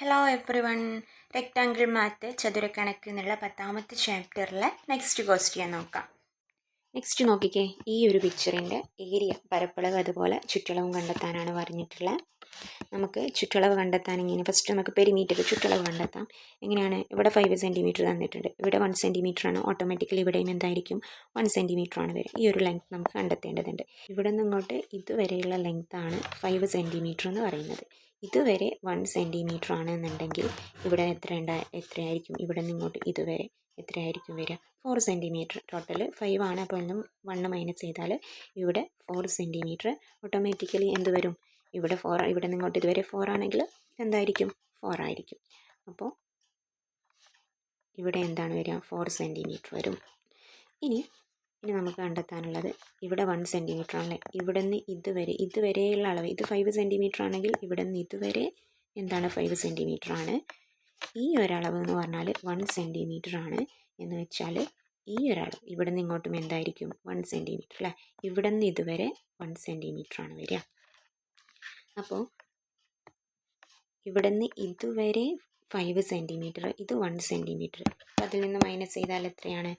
Hello everyone rectangle math ചതുരക്കണക്ക് എന്നുള്ള പത്താമത്തെ ചാപ്റ്ററിലെ നെക്സ്റ്റ് ക്വസ്റ്റ്യൻ നോക്കാം. നെക്സ്റ്റ് നോക്കിക്കേ ഈ ഒരു പിക്ചറിന്റെ ഏരിയ പരപ്പളവ് അതുപോലെ ചുറ്റളവും കണ്ടെത്താനാണ് പറഞ്ഞിട്ടുള്ളത് നമുക്ക് ചുറ്റളവ് കണ്ടെത്താൻ ഇങ്ങനെ ഫസ്റ്റ് നമുക്ക് പെരിമീറ്റർ ചുറ്റളവ് കണ്ടെത്താം. എങ്ങനെയാണ്? ഇവിടെ ഫൈവ് സെന്റിമീറ്റർ തന്നിട്ടുണ്ട്. ഇവിടെ വൺ സെന്റിമീറ്റർ ആണ്. ഓട്ടോമാറ്റിക്കലി ഇവിടെയും എന്തായിരിക്കും? വൺ സെന്റിമീറ്റർ ആണ് വരിക. ഈ ഒരു ലെങ്ത് നമുക്ക് കണ്ടെത്തേണ്ടതുണ്ട്. ഇവിടെ നിന്ന് ഇങ്ങോട്ട് ഇതുവരെയുള്ള ലെങ്ത്താണ് ഫൈവ് സെന്റിമീറ്റർ എന്ന് പറയുന്നത്. ഇതുവരെ വൺ സെന്റിമീറ്റർ ആണെന്നുണ്ടെങ്കിൽ ഇവിടെ എത്ര ഉണ്ടാ എത്രയായിരിക്കും? ഇവിടെ നിന്ന് ഇങ്ങോട്ട് ഇതുവരെ എത്രയായിരിക്കും വരിക? ഫോർ സെന്റിമീറ്റർ ടോട്ടൽ ഫൈവ് ആണ്. അപ്പോൾ ഒന്നും വണ്ണ് മൈനസ് ചെയ്താൽ ഇവിടെ ഫോർ സെന്റിമീറ്റർ ഓട്ടോമാറ്റിക്കലി എന്ത് വരും? ഇവിടെ ഫോർ ഇവിടെ നിന്ന് ഇങ്ങോട്ട് ഇതുവരെ ഫോർ ആണെങ്കിൽ എന്തായിരിക്കും? ഫോർ ആയിരിക്കും. അപ്പോൾ ഇവിടെ എന്താണ് വരിക? ഫോർ സെന്റിമീറ്റർ വരും. ഇനി ഇനി നമുക്ക് കണ്ടെത്താനുള്ളത് ഇവിടെ വൺ സെന്റിമീറ്റർ ആണല്ലേ ഇവിടെ നിന്ന് ഇതുവരെ ഇതുവരെയുള്ള അളവ് ഇത് ഫൈവ് സെന്റിമീറ്റർ ആണെങ്കിൽ ഇവിടെ നിന്ന് ഇതുവരെ എന്താണ് ഫൈവ് സെന്റിമീറ്റർ ആണ്. ഈ ഒരളവ് എന്ന് പറഞ്ഞാൽ വൺ സെന്റിമീറ്റർ ആണ് എന്ന് വെച്ചാൽ ഈ ഒരളവ് ഇവിടെ നിന്ന് ഇങ്ങോട്ടും എന്തായിരിക്കും? വൺ സെന്റിമീറ്റർ അല്ലേ? ഇവിടെ നിന്ന് ഇതുവരെ വൺ സെന്റിമീറ്റർ ആണ് വരിക. അപ്പോൾ ഇവിടെ നിന്ന് ഇതുവരെ ഫൈവ് സെന്റിമീറ്റർ ഇത് വൺ സെന്റിമീറ്റർ അപ്പോൾ അതിൽ നിന്ന് മൈനസ് ചെയ്താൽ എത്രയാണ്?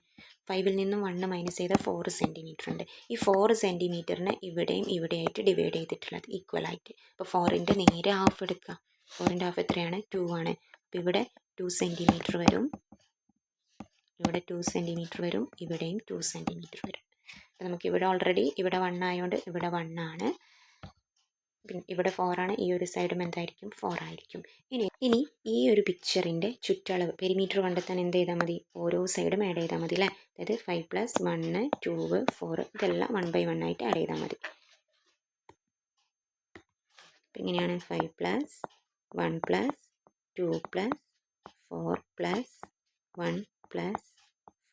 ഫൈവിൽ നിന്നും വണ്ണ് മൈനസ് ചെയ്താൽ ഫോർ സെന്റിമീറ്റർ ഉണ്ട്. ഈ ഫോർ സെന്റിമീറ്ററിന് ഇവിടെയും ഇവിടെയായിട്ട് ഡിവൈഡ് ചെയ്തിട്ടുള്ളത് ഈക്വൽ ആയിട്ട്. അപ്പോൾ ഫോറിന്റെ നേരെ ഹാഫ് എടുക്കുക. ഫോറിന്റെ ഹാഫ് എത്രയാണ്? ടു ആണ്. അപ്പോൾ ഇവിടെ ടു സെന്റിമീറ്റർ വരും. ഇവിടെ ടു സെന്റിമീറ്റർ വരും. ഇവിടെയും ടു സെന്റിമീറ്റർ വരും. നമുക്ക് ഇവിടെ ഓൾറെഡി ഇവിടെ വൺ ആയതുകൊണ്ട് ഇവിടെ വൺ ആണ്. പിന്നെ ഇവിടെ ഫോറാണ് ഈ ഒരു സൈഡും എന്തായിരിക്കും? ഫോർ ആയിരിക്കും. ഇനി ഇനി ഈ ഒരു പിക്ചറിന്റെ ചുറ്റളവ് പെരിമീറ്റർ കണ്ടെത്താൻ എന്ത് ചെയ്താൽ മതി? ഓരോ സൈഡും ആഡ് ചെയ്താൽ മതി അല്ലേ? അതായത് five plus one two four ഇതെല്ലാം വൺ ബൈ വൺ ആയിട്ട് ആഡ് ചെയ്താൽ മതി. അപ്പം ഇങ്ങനെയാണ് five plus one plus two plus four plus one plus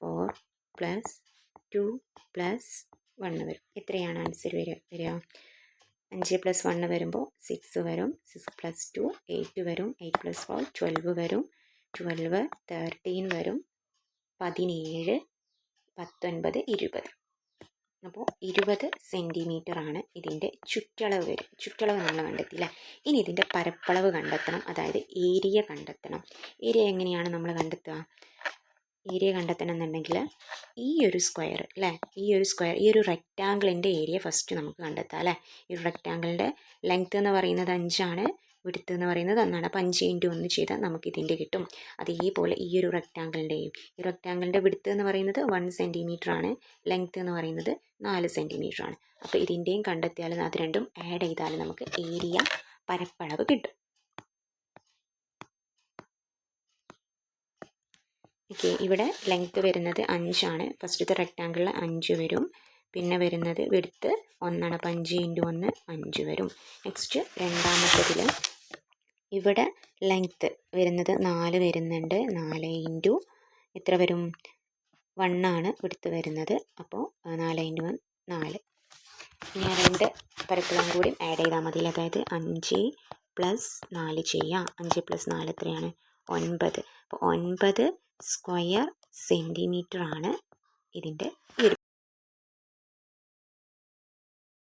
four plus two plus one വരും. എത്രയാണ് ആൻസർ വരിക? വരിക. അഞ്ച് പ്ലസ് വണ്ണ് വരുമ്പോൾ സിക്സ് വരും. സിക്സ് പ്ലസ് ടു എയ്റ്റ് വരും. എയ്റ്റ് പ്ലസ് ഫോർ ട്വൽവ് വരും. ട്വൽവ് തേർട്ടീൻ വരും. പതിനേഴ് പത്തൊൻപത് ഇരുപത്. അപ്പോൾ ഇരുപത് സെന്റിമീറ്റർ ആണ് ഇതിന്റെ ചുറ്റളവ് വരും. ചുറ്റളവ് നമ്മൾ കണ്ടെത്തിയില്ല? ഇനി ഇതിന്റെ പരപ്പളവ് കണ്ടെത്തണം. അതായത് ഏരിയ കണ്ടെത്തണം. ഏരിയ എങ്ങനെയാണ് നമ്മൾ കണ്ടെത്തുക? ഏരിയ കണ്ടെത്തണം എന്നുണ്ടെങ്കിൽ ഈ ഒരു സ്ക്വയർ അല്ലേ ഈ ഒരു സ്ക്വയർ ഈ ഒരു റെക്റ്റാങ്കിളിന്റെ ഏരിയ ഫസ്റ്റ് നമുക്ക് കണ്ടെത്താം അല്ലേ ഈ ഒരു റെക്റ്റാങ്കിളിന്റെ ലെങ്ത് എന്ന് പറയുന്നത് അഞ്ചാണ് വിടുത്ത് എന്ന് പറയുന്നത് ഒന്നാണ്. അപ്പോൾ അഞ്ച് ഇന്റു ഒന്ന് ചെയ്താൽ നമുക്ക് ഇതിന്റെ കിട്ടും. അതേപോലെ ഈ ഒരു റെക്റ്റാങ്കിളിന്റെയും ഈ റെക്റ്റാങ്കിളിന്റെ വിടുത്ത് എന്ന് പറയുന്നത് വൺ സെന്റിമീറ്റർ ആണ്. ലെങ്ത് എന്ന് പറയുന്നത് നാല് സെന്റിമീറ്റർ ആണ്. അപ്പോൾ ഇതിന്റെയും കണ്ടെത്തിയാൽ അത് രണ്ടും ആഡ് ചെയ്താൽ നമുക്ക് ഏരിയ പരപ്പളവ് കിട്ടും. ഓക്കെ ഇവിടെ ലെങ്ത്ത് വരുന്നത് അഞ്ചാണ് ഫസ്റ്റത്തെ റെക്റ്റാങ്കിളിൽ അഞ്ച് വരും. പിന്നെ വരുന്നത് വെടുത്ത് ഒന്നാണ്. അപ്പം അഞ്ച് ഇന്റു ഒന്ന് അഞ്ച് വരും. നെക്സ്റ്റ് രണ്ടാമത്തതിൽ ഇവിടെ ലെങ്ത്ത് വരുന്നത് നാല് വരുന്നുണ്ട്. നാല് ഇന്റു എത്ര വരും? വണ്ണാണ് വെടുത്ത് വരുന്നത്. അപ്പോൾ നാല് ഇന്റു വൺ നാല്. ഇനി രണ്ട് പരപ്പളം കൂടി ആഡ് ചെയ്താൽ മതി. അതായത് അഞ്ച് പ്ലസ് നാല് ചെയ്യാം. അഞ്ച് പ്ലസ് നാല് എത്രയാണ്? ഒൻപത്. അപ്പോൾ ഒൻപത് സ്ക്വയർ സെന്റിമീറ്റർ ആണ് ഇതിന്റെ ഒരു